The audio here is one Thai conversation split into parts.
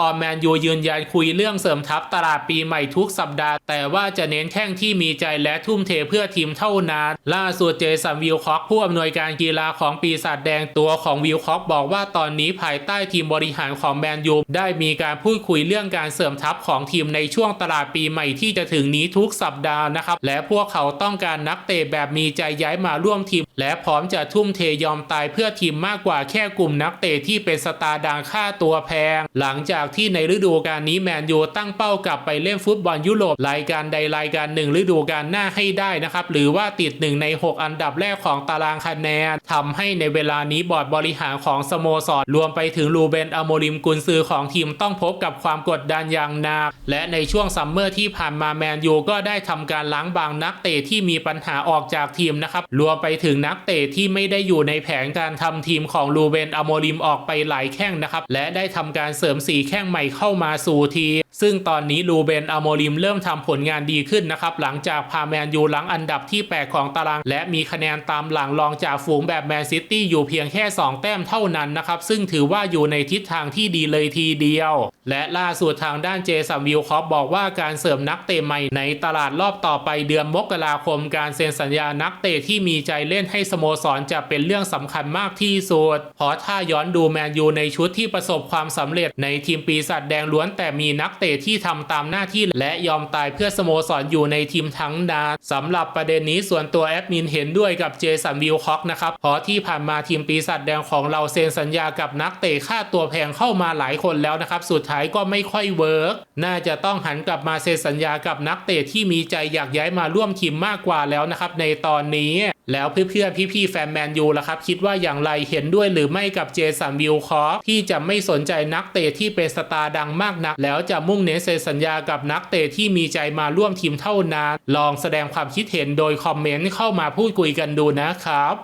ออแมนยูยืนยันคุยเรื่องเสริมทัพตลาดปีใหม่ทุกสัปดาห์ แต่ว่าจะเน้นแข้งที่มีใจและทุ่มเทเพื่อทีมเท่านั้น ล่าสุดเจสันวิลคอกผู้อำนวยการกีฬาของปีศาจแดงตัวของวิลคอกบอกว่าตอนนี้ภายใต้ทีมบริหารของแมนยูได้มีการพูดคุยเรื่องการเสริมทัพของทีมในช่วงตลาดปีใหม่ที่จะถึงนี้ทุกสัปดาห์นะครับและพวกเขาต้องการนักเตะแบบมีใจย้ายมาร่วมทีม และพร้อมจะทุ่มเทยอมตายเพื่อทีมมากกว่าแค่กลุ่มนักเตะที่เป็นสตาร์ดังค่าตัวแพง หลังจากที่ในฤดูกาลนี้แมนยูตั้งเป้ากลับไปเล่นฟุตบอลยุโรปรายการใดรายการหนึ่งฤดูกาลหน้าให้ได้นะครับหรือว่าติดหนึ่งใน 6 อันดับแรกของตารางคะแนนทำให้ในเวลานี้บอร์ดบริหารของสโมสรรวมไปถึงลูเบนอโมริมกุนซือของทีมต้องพบกับความกดดันอย่างหนักและในช่วงซัมเมอร์ที่ผ่านมาแมนยูก็ได้ทำการล้างบางนักเตะที่มีปัญหาออกจากทีมนะครับรวมไปถึงนักเตะที่ไม่ได้อยู่ในแผนการทำทีมของลูเบนอโมริมออกไปหลายแข้งนะครับและได้ทำการเสริมสแข้งใหม่เข้ามาสู่ที ซึ่งตอนนี้ลูเบนอโมริมเริ่มทำผลงานดีขึ้นนะครับ หลังจากพาแมนยูหลังอันดับที่ 8 ของตาราง และมีคะแนนตามหลังรองจากฝูงแบบแมนซิตี้อยู่เพียงแค่ 2 แต้มเท่านั้นนะครับ ซึ่งถือว่าอยู่ในทิศทางที่ดีเลยทีเดียว และล่าสุดทางด้านเจสัมวิลคอปบอกว่าการเสริมนักเตะใหม่ในตลาดรอบต่อไปเดือนมกราคม การเซ็นสัญญานักเตะที่มีใจเล่นให้สโมสรจะเป็นเรื่องสำคัญมากที่สุดเพราะถ้าย้อนดูแมนยูในชุดที่ประสบความสำเร็จในทีมปีศาจแดงล้วนแต่มีนักเตะที่ทำตามหน้าที่และยอมตายเพื่อสโมสรอยู่ในทีมทั้งนั้นสำหรับประเด็นนี้ส่วนตัวแอดมินเห็นด้วยกับเจสันวิลคอกนะครับเพราะที่ผ่านมาทีมปีศาจแดงของเราเซ็นสัญญากับนักเตะค่าตัวแพงเข้ามาหลายคนแล้วนะครับสุดท้ายก็ไม่ค่อยเวิร์กน่าจะต้องหันกลับมาเซ็นสัญญากับนักเตะที่มีใจอยากย้ายมาร่วมทีมมากกว่าแล้วนะครับในตอนนี้ แล้วเพื่อนๆพี่ๆแฟนแมนยูล่ะครับ คิดว่าอย่างไรเห็นด้วยหรือไม่กับเจสันวิลคอฟที่จะไม่สนใจนักเตะที่เป็นสตาร์ดังมากนัก แล้วจะมุ่งเน้นเซ็นสัญญากับนักเตะที่มีใจมาร่วมทีมเท่านั้นลองแสดงความคิดเห็นโดยคอมเมนต์เข้ามาพูดคุยกันดูนะครับ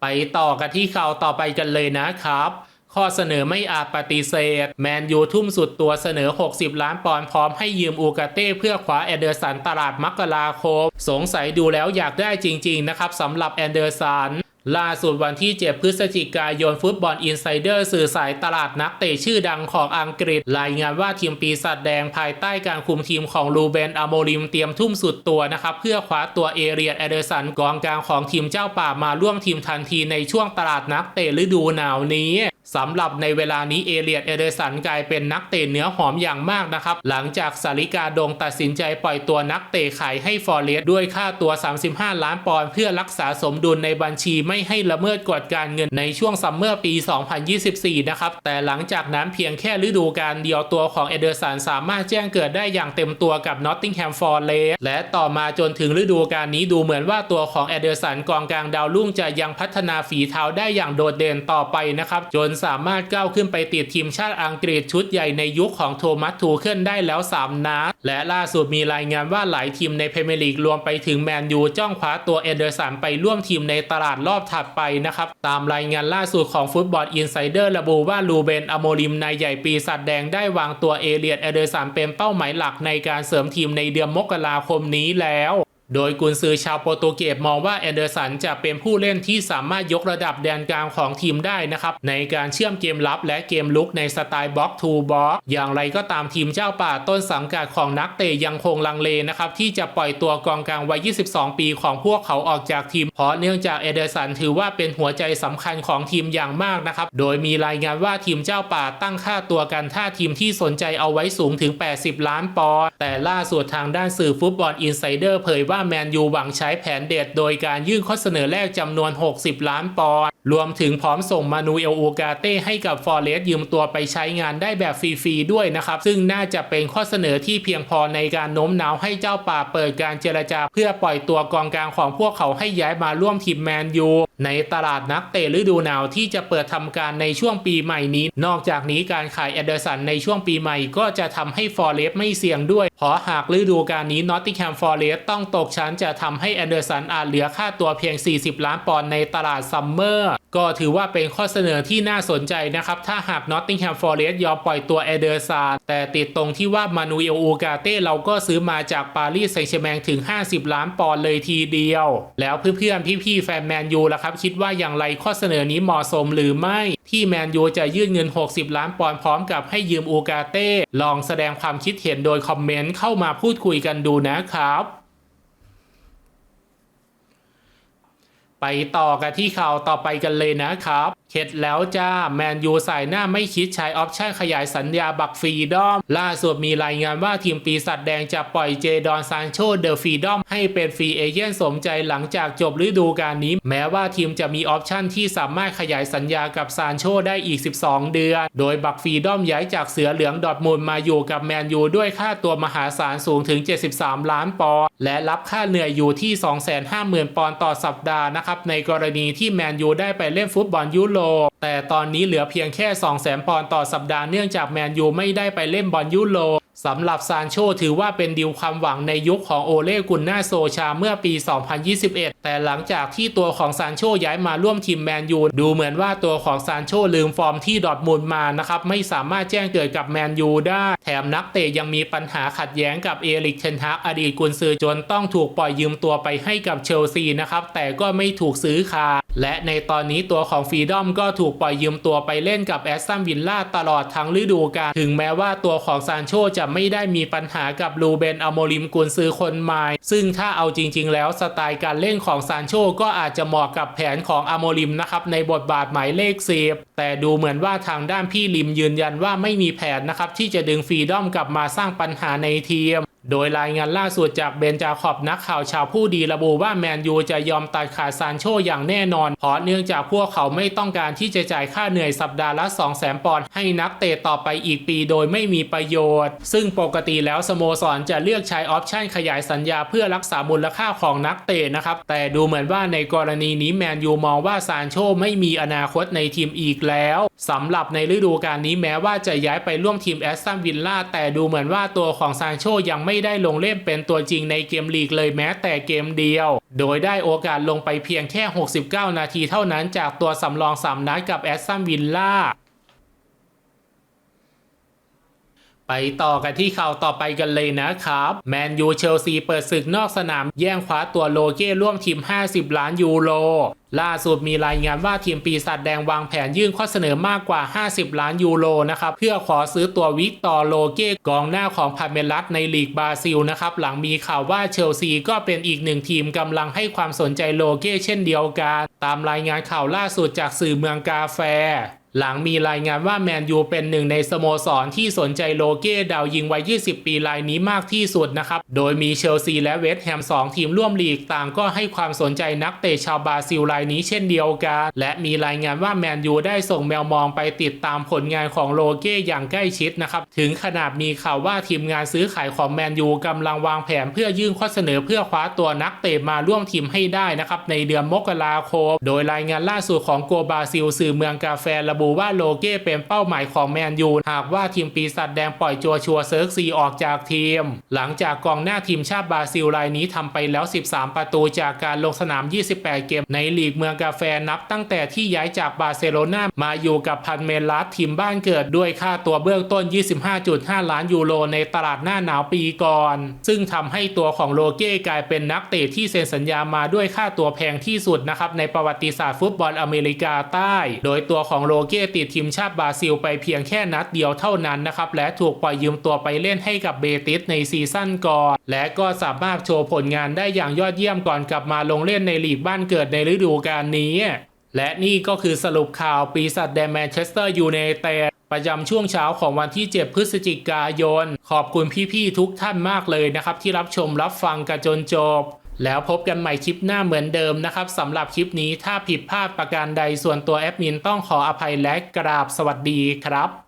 ไปต่อกันที่ข่าวต่อไปกันเลยนะครับ ข้อเสนอไม่อาจปฏิเสธ แมนยูทุ่มสุดตัวเสนอ 60 ล้านปอนด์พร้อมให้ยืมอูกาเต้เพื่อคว้าแอนเดอร์สันตลาดมกราคม สงสัยดูแล้วอยากได้จริง ๆ นะครับสำหรับแอนเดอร์สันล่าสุดวันที่ 7 พฤศจิกายนฟุตบอลอินไซเดอร์สื่อสายตลาดนักเตะชื่อดังของอังกฤษ รายงานว่าทีมปีศาจแดงภายใต้การคุมทีมของลูเบนอโมริมเตรียมทุ่มสุดตัวนะครับ เพื่อคว้าตัวเอเรียนแอเดอร์สันกองกลางของทีมเจ้าป่ามาร่วมทีมทันทีในช่วงตลาดนักเตะฤดูหนาวนี้ สำหรับในเวลานี้เอเลียดเอเดอร์สันกลายเป็นนักเตะเนื้อหอมอย่างมากนะครับ หลังจากสาริกาดงตัดสินใจปล่อยตัวนักเตะขายให้ฟอร์เรสต์ด้วยค่าตัว 35 ล้านปอนด์เพื่อรักษาสมดุลในบัญชีไม่ให้ละเมิดกฎการเงินในช่วงซัมเมอร์ปี 2024 นะครับ แต่หลังจากนั้นเพียงแค่ฤดูกาลเดียวตัวของเอเดอร์สันสามารถแจ้งเกิดได้อย่างเต็มตัวกับนอตติงแฮมฟอร์เรสต์และต่อมาจนถึงฤดูกาลนี้ดูเหมือนว่าตัวของเอเดอร์สันกองกลางดาวรุ่งจะยังพัฒนาฝีเท้าได้อย่างโดดเด่นต่อไปนะครับจนสามารถก้าวขึ้นไปติดทีมชาติอังกฤษชุดใหญ่ในยุคของโทมัสทูเคิลได้แล้ว 3นัดและล่าสุดมีรายงานว่าหลายทีมในพรีเมียร์ลีกรวมไปถึงแมนยูจ้องคว้าตัวเอเดอร์สันไปร่วมทีมในตลาดรอบถัดไปนะครับ ตามรายงานล่าสุดของฟุตบอลอินไซเดอร์ระบุว่าลูเบนอโมริมนายใหญ่ปีศาจแดงได้วางตัวเอเลียนเอเดอร์สันเป็นเป้าหมายหลักในการเสริมทีมในเดือนมกราคมนี้แล้ว โดยกุนซือชาวโปรตุเกสมองว่าแอนเดอร์สันจะเป็นผู้เล่นที่สามารถยกระดับแดนกลางของทีมได้นะครับ ในการเชื่อมเกมลับและเกมลุกในสไตล์บล็อกทูบล็อกอย่างไรก็ตามทีมเจ้าป่าต้นสังกัดของนักเตะยังคงลังเลนะครับ ที่จะปล่อยตัวกองกลางวัย 22 ปีของพวกเขาออกจากทีม เพราะเนื่องจากแอนเดอร์สันถือว่าเป็นหัวใจสำคัญของทีมอย่างมากนะครับโดยมีรายงานว่าทีมเจ้าป่าตั้งค่าตัวกันท่าทีมที่สนใจเอาไว้สูงถึง 80 ล้านปอนด์แต่ล่าสุดทางด้านสื่อฟุตบอลอินไซเดอร์เผยว่าแมนยูหวังใช้แผนเด็ดโดยการยื่นข้อเสนอแรกจำนวน 60 ล้านปอนด์ รวมถึงพร้อมส่งมานูเอลอูกาเต้ให้กับฟอร์เรสต์ยืมตัวไปใช้งานได้แบบฟรีๆด้วยนะครับ ซึ่งน่าจะเป็นข้อเสนอที่เพียงพอในการโน้มน้าวให้เจ้าป่าเปิดการเจรจา เพื่อปล่อยตัวกองกลางของพวกเขาให้ย้ายมาร่วมทีมแมนยูในตลาดนักเตะฤดูหนาวที่จะเปิดทำการในช่วงปีใหม่นี้ นอกจากนี้การขายแอเดอร์สันในช่วงปีใหม่ก็จะทำให้ฟอร์เรสต์ไม่เสี่ยงด้วย เพราะหากฤดูกาลนี้นอตติแฮมฟอร์เรสต์ต้องตกชั้นจะทำให้แอเดอร์สันอาจเหลือค่าตัวเพียง 40 ล้านปอนด์ในตลาดซัมเมอร์ก็ถือว่าเป็นข้อเสนอที่น่าสนใจนะครับ ถ้าหาก Nottingham Forest ยอมปล่อยตัวเอเดอร์ซาร์แต่ติดตรงที่ว่ามานูเอลอูกาเต้เราก็ซื้อมาจากปารีสแซงต์แชร์แมงถึง 50 ล้านปอนด์เลยทีเดียว แล้วเพื่อนๆ พี่ๆ แฟนแมนยูล่ะครับ คิดว่าอย่างไรข้อเสนอนี้เหมาะสมหรือไม่ ที่แมนยูจะยื่นเงิน 60 ล้านปอนด์พร้อมกับให้ยืมอูกาเต้ลองแสดงความคิดเห็นโดยคอมเมนต์เข้ามาพูดคุยกันดูนะครับ ไปต่อกันที่ข่าวต่อไปกันเลยนะครับ เข็ดแล้วจ้า แมนยูใสายหน้าไม่คิดใช้ออปชั่นขยายสัญญาบักฟรีดอม ล่าสุดมีรายงานว่าทีมปีศาจแดงจะปล่อยเจดอนซานโชเดอะฟรีดอมให้เป็นฟรีเอเจนต์สมใจหลังจากจบฤดูกาลนี้ แม้ว่าทีมจะมีออปชั่นที่สามารถขยายสัญญากับซานโชได้อีก 12 เดือน โดยบักฟรีดอมย้ายจากเสือเหลืองดอทมุนด์มาอยู่กับแมนยูด้วยค่าตัวมหาศาลสูงถึง 73 ล้านปอนด์และรับค่าเหนื่อยอยู่ที่ 250,000 ปอนด์ต่อสัปดาห์นะครับในกรณีที่แมนยูได้ไปเล่นฟุตบอลยุโรปแต่ตอนนี้เหลือเพียงแค่200,000ปอนด์ต่อสัปดาห์เนื่องจากแมนยูไม่ได้ไปเล่นบอลยุโรปสำหรับซานโชถือว่าเป็นดีลความหวังในยุคของโอเล่กุนนาโซชาเมื่อปี 2021 แต่หลังจากที่ตัวของซานโชย้ายมาร่วมทีมแมนยูดูเหมือนว่าตัวของซานโชลืมฟอร์มที่ดอร์ทมุนด์มานะครับ ไม่สามารถแจ้งเกิดกับแมนยูได้ แถมนักเตะยังมีปัญหาขัดแย้งกับเอริกเทนฮากอดีตกุนซือจนต้องถูกปล่อยยืมตัวไปให้กับเชลซีนะครับแต่ก็ไม่ถูกซื้อคาด และในตอนนี้ตัวของฟรีดอมก็ถูกปล่อยยืมตัวไปเล่นกับแอสตันวิลล่าตลอดทั้งฤดูกาล ถึงแม้ว่าตัวของซานโชจะไม่ได้มีปัญหากับลูเบนอโมริมกุนซือคนใหม่ ซึ่งถ้าเอาจริง ๆ แล้วสไตล์การเล่นของซานโชก็อาจจะเหมาะกับแผนของอโมริมนะครับในบทบาทหมายเลขสิบแต่ดูเหมือนว่าทางด้านพี่ลิมยืนยันว่าไม่มีแผนนะครับที่จะดึงฟรีดอมกลับมาสร้างปัญหาในทีม โดยรายงานล่าสุดจากเบนจาขอบนักข่าวชาวผู้ดีระบุว่าแมนยูจะยอมตัดขาดซานโชอย่างแน่นอน เพราะเนื่องจากพวกเขาไม่ต้องการที่จะจ่ายค่าเหนื่อยสัปดาห์ละ2 0 0 0 0 0ปอนด์ให้นักเตะต่อไปอีกปีโดยไม่มีประโยชน์ ซึ่งปกติแล้วสโมสรจะเลือกใช้ออปชั่นขยายสัญญาเพื่อรักษามูลค่าของนักเตะนะครับ แต่ดูเหมือนว่าในกรณีนี้แมนยูมองว่าซานโชไม่มีอนาคตในทีมอีกแล้วสำหรับในฤดูกาลนี้แม้ว่าจะย้ายไปร่วมทีมแอสตันวิลล่าแต่ดูเหมือนว่าตัวของซานโชยังไม่ไม่ได้ลงเล่นเป็นตัวจริงในเกมลีกเลยแม้แต่เกมเดียว โดยได้โอกาสลงไปเพียงแค่ 69 นาทีเท่านั้นจากตัวสำรอง3นัดกับแอสตันวิลล่า ไปต่อกันที่ข่าวต่อไปกันเลยนะครับ แมนยูเชลซีเปิดศึกนอกสนาม แย่งคว้าตัวโลเก้ร่วมทีม 50 ล้านยูโร ล่าสุดมีรายงานว่าทีมปีศาจแดงวางแผนยื่นข้อเสนอมากกว่า 50 ล้านยูโรนะครับ เพื่อขอซื้อตัววิกตอร์โลเก้กองหน้าของพาเมลัสในลีกบราซิลนะครับ หลังมีข่าวว่าเชลซีก็เป็นอีกหนึ่งทีมกำลังให้ความสนใจโลเก้เช่นเดียวกัน ตามรายงานข่าวล่าสุดจากสื่อเมืองกาแฟ หลังมีรายงานว่าแมนยูเป็นหนึ่งในสโมสรที่สนใจโลเก้ดาวยิงวัย 20 ปีรายนี้มากที่สุดนะครับ โดยมีเชลซีและเวสต์แฮม 2 ทีมร่วมลีกต่างก็ให้ความสนใจนักเตะชาวบราซิลรายนี้เช่นเดียวกัน และมีรายงานว่าแมนยูได้ส่งแมวมองไปติดตามผลงานของโลเก้อย่างใกล้ชิดนะครับ ถึงขนาดมีข่าวว่าทีมงานซื้อขายของแมนยูกำลังวางแผนเพื่อยื่นข้อเสนอเพื่อคว้าตัวนักเตะมาร่วมทีมให้ได้นะครับในเดือนมกราคม โดยรายงานล่าสุดของโกบราซิลสื่อเมืองกาแฟระบุว่าโลเก้เป็นเป้าหมายของแมนยูหากว่าทีมปีศาจแดงปล่อยจัวชัวเซิร์กซีออกจากทีม หลังจากกองหน้าทีมชาติบราซิลรายนี้ทำไปแล้ว 13 ประตูจากการลงสนาม 28 เกมในลีกเมืองกาแฟนับตั้งแต่ที่ย้ายจากบาร์เซโลนามาอยู่กับพันเมลัสทีมบ้านเกิดด้วยค่าตัวเบื้องต้น 25.5 ล้านยูโรในตลาดหน้าหนาวปีก่อน ซึ่งทำให้ตัวของโลเก้กลายเป็นนักเตะที่เซ็นสัญญามาด้วยค่าตัวแพงที่สุดนะครับในประวัติศาสตร์ฟุตบอลอเมริกาใต้ โดยตัวของโลเกติดทีมชาติบราซิลไปเพียงแค่นัดเดียวเท่านั้นนะครับ และถูกปล่อยยืมตัวไปเล่นให้กับเบติสในซีซั่นก่อน และก็สามารถโชว์ผลงานได้อย่างยอดเยี่ยมก่อนกลับมาลงเล่นในลีกบ้านเกิดในฤดูกาลนี้ และนี่ก็คือสรุปข่าวปีศาจแดงแมนเชสเตอร์ยูไนเต็ดประจำช่วงเช้าของวันที่ 7 พฤศจิกายน ขอบคุณพี่ๆทุกท่านมากเลยนะครับ ที่รับชมรับฟังกันจนจบ แล้วพบกันใหม่คลิปหน้าเหมือนเดิมนะครับสำหรับคลิปนี้ถ้าผิดพลาดประการใดส่วนตัวแอดมินต้องขออภัยและกราบสวัสดีครับ